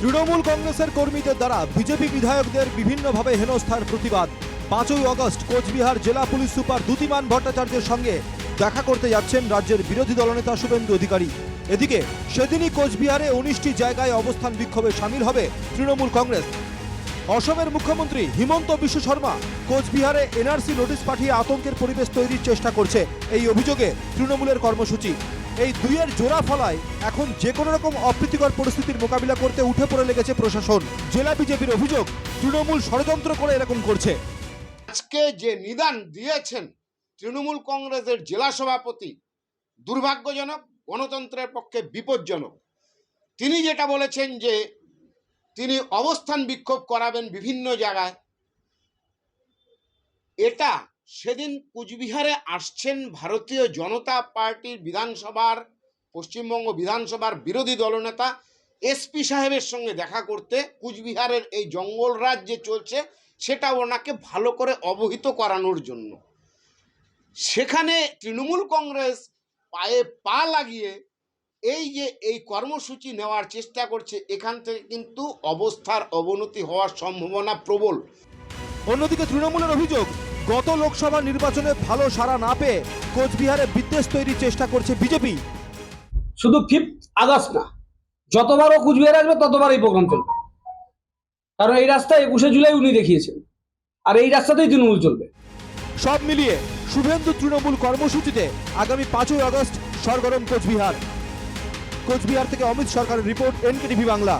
তৃণমূল কংগ্রেসের কর্মীদের দ্বারা বিজেপি বিধায়কদের বিভিন্নভাবে হেনস্থার প্রতিবাদ। পাঁচই আগস্ট কোচবিহার জেলা পুলিশ সুপার দ্যুতিমান ভট্টাচার্যের সঙ্গে দেখা করতে যাচ্ছেন রাজ্যের বিরোধী দলনেতা শুভেন্দু অধিকারী। এদিকে সেদিনই কোচবিহারে উনিশটি জায়গায় অবস্থান বিক্ষোভে সামিল হবে তৃণমূল কংগ্রেস। অসমের মুখ্যমন্ত্রী হিমন্ত বিশ্ব শর্মা কোচবিহারে এনআরসি নোটিশ পাঠিয়ে আতঙ্কের পরিবেশ তৈরির চেষ্টা করছে। এই অভিযোগে তৃণমূলের কর্মসূচি এই দুইয়ের জোড়া ফলায় এখন যে কোনো রকম অপ্রীতিকর পরিস্থিতির মোকাবিলা করতে উঠে পড়ে লেগেছে প্রশাসন। জেলা বিজেপির অভিযোগ, তৃণমূল ষড়যন্ত্র করে এরকম করছে। আজকে যে নিদান দিয়েছেন তৃণমূল কংগ্রেসের জেলা সভাপতি, দুর্ভাগ্যজনক, গণতন্ত্রের পক্ষে বিপজ্জনক। তিনি যেটা বলেছেন যে, তিনি অবস্থান বিক্ষোভ করাবেন বিভিন্ন জায়গায়। এটা সেদিন কুচবিহারে আসছেন ভারতীয় জনতা পার্টির বিধানসভার, পশ্চিমবঙ্গ বিধানসভার বিরোধী দলনেতা এসপি সাহেবের সঙ্গে দেখা করতে কুচবিহারের এই জঙ্গলরাজ যে চলছে সেটা ওনাকে ভালো করে অবহিত করানোর জন্য। সেখানে তৃণমূল কংগ্রেস পায়ে পা লাগিয়ে এই যে এই কর্মসূচি নেওয়ার চেষ্টা করছে, এখান থেকে কিন্তু অবস্থার অবনতি হওয়ার সম্ভাবনা প্রবল। অন্যদিকে তৃণমূলের অভিযোগ গত লোকসভা নির্বাচনে ভালো সাড়া না পেয়ে কোচবিহারে বিদ্বেষ তৈরির চেষ্টা করছে বিজেপি। শুধু ফিফথ আগস্ট না যতবার ও কুচবিহার আসবে ততবার এই প্রোগ্রাম চলবে। কারণ এই রাস্তা একুশে জুলাই উনি দেখিয়েছেন আর এই রাস্তাতেই তৃণমূল চলবে। সব মিলিয়ে শুভেন্দু তৃণমূল কর্মসূচিতে আগামী পাঁচই আগস্ট সরগরম কোচবিহার। কোচবিহার থেকে অমিত সরকারের রিপোর্ট এনকেটিভি বাংলা।